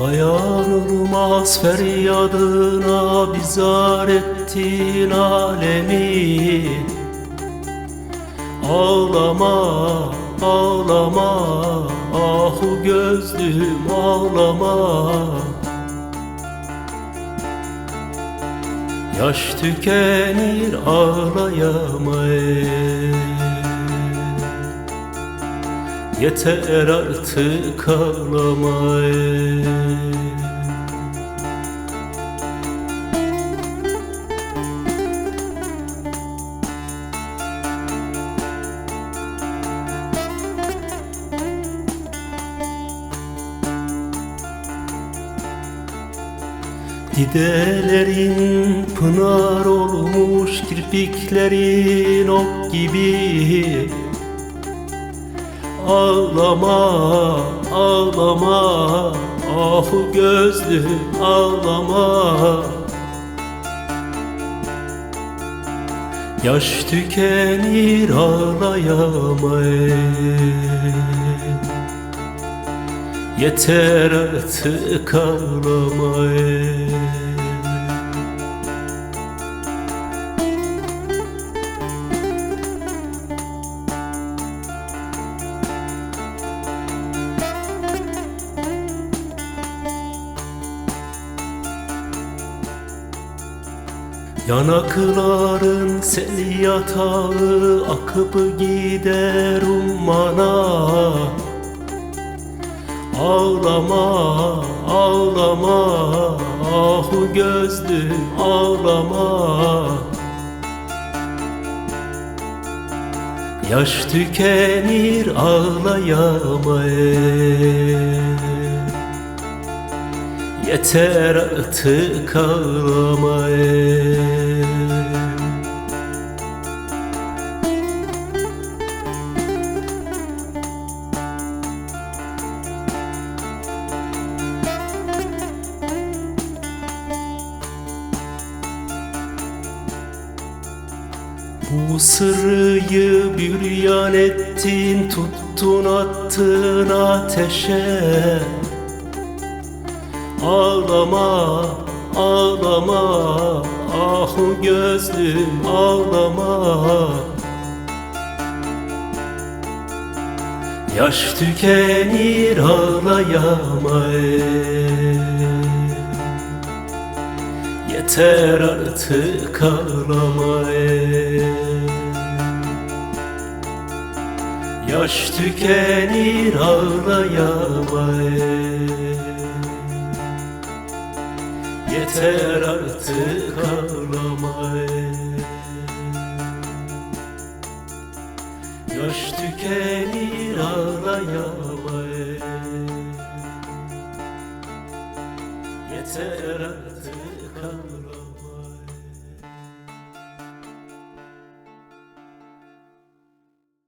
Dayanılmaz feryadına bizar ettin alemi. Ağlama, ağlama, ahu gözlüm ağlama. Yaş tükenir ağlayamayın Yeter artık ağlamayın Didelerin pınar olmuş kirpiklerin ok gibi Ağlama, ağlama, ahu gözlüm ağlama. Yaş tükenir ağlayamayın. Yeter artık ağlamayın Yanakların sel yatağı akıp gider ummana Ağlama, ağlama, ahu gözlüm ağlama. Yaş tükenir ağlayamayın Yeter artık ağlamayın Bu sırrıyı büryan ettin tuttun attın ateşe. Ağlama, ağlama, ahu gözlüm ağlama. Yaş tükenir ağlayamayın Yeter artık ağlamayın. Yaş tükenir ağlayamayın. Yeter artık ağlamayın. Yaş tükenir ağlayamayın 可不落。